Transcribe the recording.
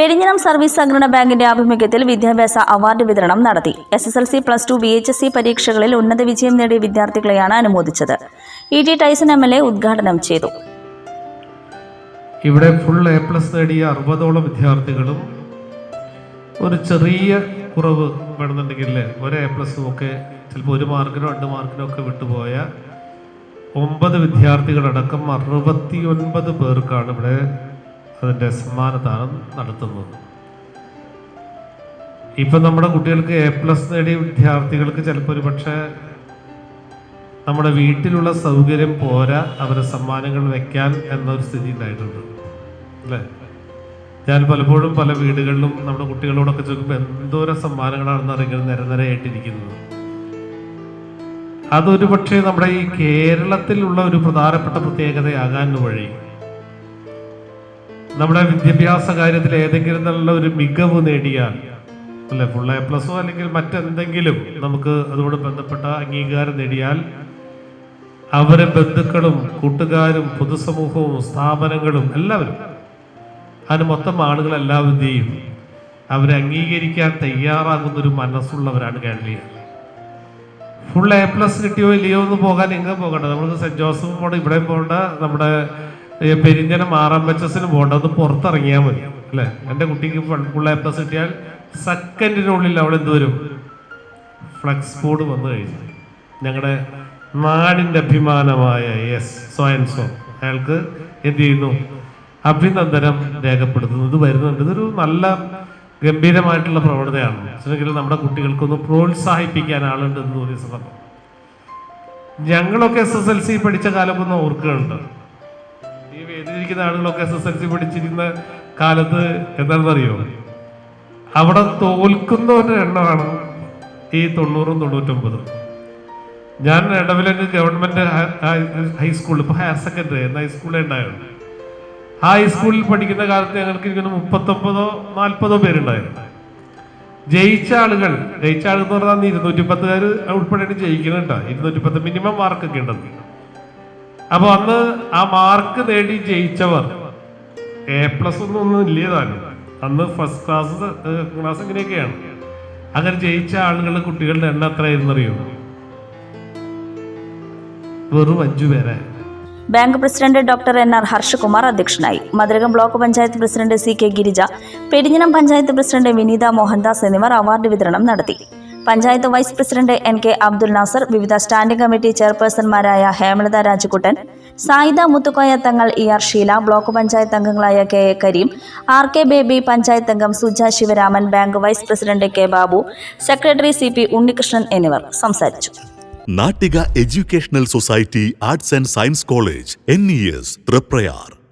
Perinjanam service സഹകരണ ബാങ്കിന്റെ ആഭിമുഖ്യത്തിൽ വിദ്യാഭ്യാസ അവാർഡ് വിതരണം നടത്തി. S S L C plus two B H S C പരീക്ഷകളിൽ ഉന്നത വിജയം നേടിയ വിദ്യാർത്ഥികളെയാണ് അനുമോദിച്ചത്. E T Tyson M L A ഉദ്ഘാടനം ചെയ്തു. ഇവിടെ ഫുൾ എ പ്ലസ് നേടിയ അറുപതോളം വിദ്യാർത്ഥികളും ഒരു ചെറിയ കുറവ് വേണമെന്നുണ്ടെങ്കിൽ ഒരു എ പ്ലസും ഒക്കെ ചിലപ്പോൾ ഒരു മാർക്കിനോ രണ്ട് മാർക്കിനോ ഒക്കെ വിട്ടുപോയ ഒമ്പത് വിദ്യാർത്ഥികളടക്കം അറുപത്തി ഒൻപത് പേർക്കാണ് ഇവിടെ അതിന്റെ സമ്മാനദാനം നടത്തുന്നത്. ഇപ്പം നമ്മുടെ കുട്ടികൾക്ക് എ പ്ലസ് നേടിയ വിദ്യാർത്ഥികൾക്ക് ചിലപ്പോൾ ഒരു പക്ഷേ നമ്മുടെ വീട്ടിലുള്ള സൗകര്യം പോരാ അവരെ സമ്മാനങ്ങൾ വെക്കാൻ എന്നൊരു സ്ഥിതി ഉണ്ടായിട്ടുണ്ട്. അല്ലേ? ഞാൻ പലപ്പോഴും പല വീടുകളിലും നമ്മുടെ കുട്ടികളോടൊക്കെ ചോദിക്കുമ്പോൾ എന്തോരം സമ്മാനങ്ങളാണെന്ന് അറിയുന്നത് നിരനിരയായിട്ടിരിക്കുന്നത് അതൊരു പക്ഷേ നമ്മുടെ ഈ കേരളത്തിലുള്ള ഒരു പ്രധാനപ്പെട്ട പ്രത്യേകതയാകാൻ വഴി നമ്മുടെ വിദ്യാഭ്യാസ കാര്യത്തിൽ ഏതെങ്കിലും നല്ല ഒരു മികവ് നേടിയാൽ അല്ലെ? ഫുൾ എ പ്ലസോ അല്ലെങ്കിൽ മറ്റെന്തെങ്കിലും നമുക്ക് അതോട് ബന്ധപ്പെട്ട അംഗീകാരം നേടിയാൽ അവരെ ബന്ധുക്കളും കൂട്ടുകാരും പൊതുസമൂഹവും സ്ഥാപനങ്ങളും എല്ലാവരും അതിന് മൊത്തം ചെയ്യും? അവരെ അംഗീകരിക്കാൻ തയ്യാറാകുന്ന ഒരു മനസ്സുള്ളവരാണ് കേരളീയർ. ഫുൾ എ പ്ലസ് കിട്ടിയോ ഇല്ലയോ എന്ന് പോകാൻ എങ്ങനെ പോകണ്ട. നമ്മൾ സെന്റ് ജോസഫ് പോകണ്ട ഇവിടെയും പോകണ്ട. നമ്മുടെ പെരിഞ്ഞനം ആർ എം എച്ച് എസിന് പോകണ്ട. ഒന്ന് പുറത്തിറങ്ങിയാൽ മതി അല്ലെ? എന്റെ കുട്ടിക്ക് ഫുൾ എ കിട്ടിയാൽ സെക്കൻഡിനുള്ളിൽ അവൾ എന്ത് വരും? ഫ്ലക്സ് ബോർഡ് വന്നു കഴിഞ്ഞു. ഞങ്ങളുടെ നാടിന്റെ അഭിമാനമായ എസ് സ്വയം സോ അയാൾക്ക് എന്ത് ചെയ്യുന്നു? അഭിനന്ദനം രേഖപ്പെടുത്തുന്നു. ഇത് വരുന്നുണ്ട്. ഇതൊരു നല്ല ഗംഭീരമായിട്ടുള്ള പ്രവണതയാണ്. പക്ഷേ നമ്മുടെ കുട്ടികൾക്കൊന്ന് പ്രോത്സാഹിപ്പിക്കാൻ ആളുണ്ട് എന്ന് തോന്നിയ സന്ദർഭം. ഞങ്ങളൊക്കെ എസ് എസ് എൽ സി പഠിച്ച കാലം ഒന്ന് ഓർക്കുന്നുണ്ട്. ഈ വേദിയിരിക്കുന്ന ആളുകളൊക്കെ എസ് എസ് എൽ സി പഠിച്ചിരുന്ന കാലത്ത് എന്താണെന്നറിയോ? അവിടെ തോൽക്കുന്നവരുടെ എണ്ണമാണ് ഈ തൊണ്ണൂറും തൊണ്ണൂറ്റൊമ്പതും. ഞാൻ ഇടവിലങ്ങ് ഗവൺമെന്റ് ഹൈസ്കൂളിൽ ഇപ്പൊ ഹയർ സെക്കൻഡറി എന്ന ഹൈസ്കൂളിൽ ഉണ്ടായിരുന്നു ആ ഹൈസ്കൂളിൽ പഠിക്കുന്ന കാലത്ത് ഞങ്ങൾക്ക് ഇങ്ങനെ മുപ്പത്തൊമ്പതോ നാൽപ്പതോ പേരുണ്ടായിരുന്നു. ജയിച്ച ആളുകൾ ജയിച്ച ആളുകൾ എന്ന് പറഞ്ഞാൽ ഇരുന്നൂറ്റി പത്തുകാർ ഉൾപ്പെടെയാണ് ജയിക്കുന്നുണ്ടോ ഇരുന്നൂറ്റി പത്ത് മിനിമം മാർക്കൊക്കെ ഉണ്ടത് അപ്പൊ അന്ന് ആ മാർക്ക് നേടി ജയിച്ചവർ എ പ്ലസ് ഒന്നും ഒന്നും ഇല്ലേതാനും. അന്ന് ഫസ്റ്റ് ക്ലാസ് ക്ലാസ് ഇങ്ങനെയൊക്കെയാണ്. അങ്ങനെ ജയിച്ച ആളുകളുടെ കുട്ടികളുടെ എണ്ണം എത്രയായിരുന്നു അറിയോ വെറും അഞ്ചു പേരായിരുന്നു bank president doctor N R Harshakumar അധ്യക്ഷനായി. Madhurakam block panchayat president C K Girija Perinjanam panchayat president Vineetha Mohandas എന്നിവർ അവാർഡ് വിതരണം നടത്തി. Panchayat vice president N K Abdul Nasar വിവിധ standing committee ചെയർപേഴ്സൺമാരായ Hemalatha Rajakuttan Sayida Muthukoya Thangal E R Sheela block panchayat അംഗങ്ങളായ K A Kareem R K Baby panchayat അംഗം Suja Sivaraman bank vice president K Babu secretary C P Unnikrishnan എന്നിവർ സംസാരിച്ചു. Nattika educational society arts and science college N E S Triprayar.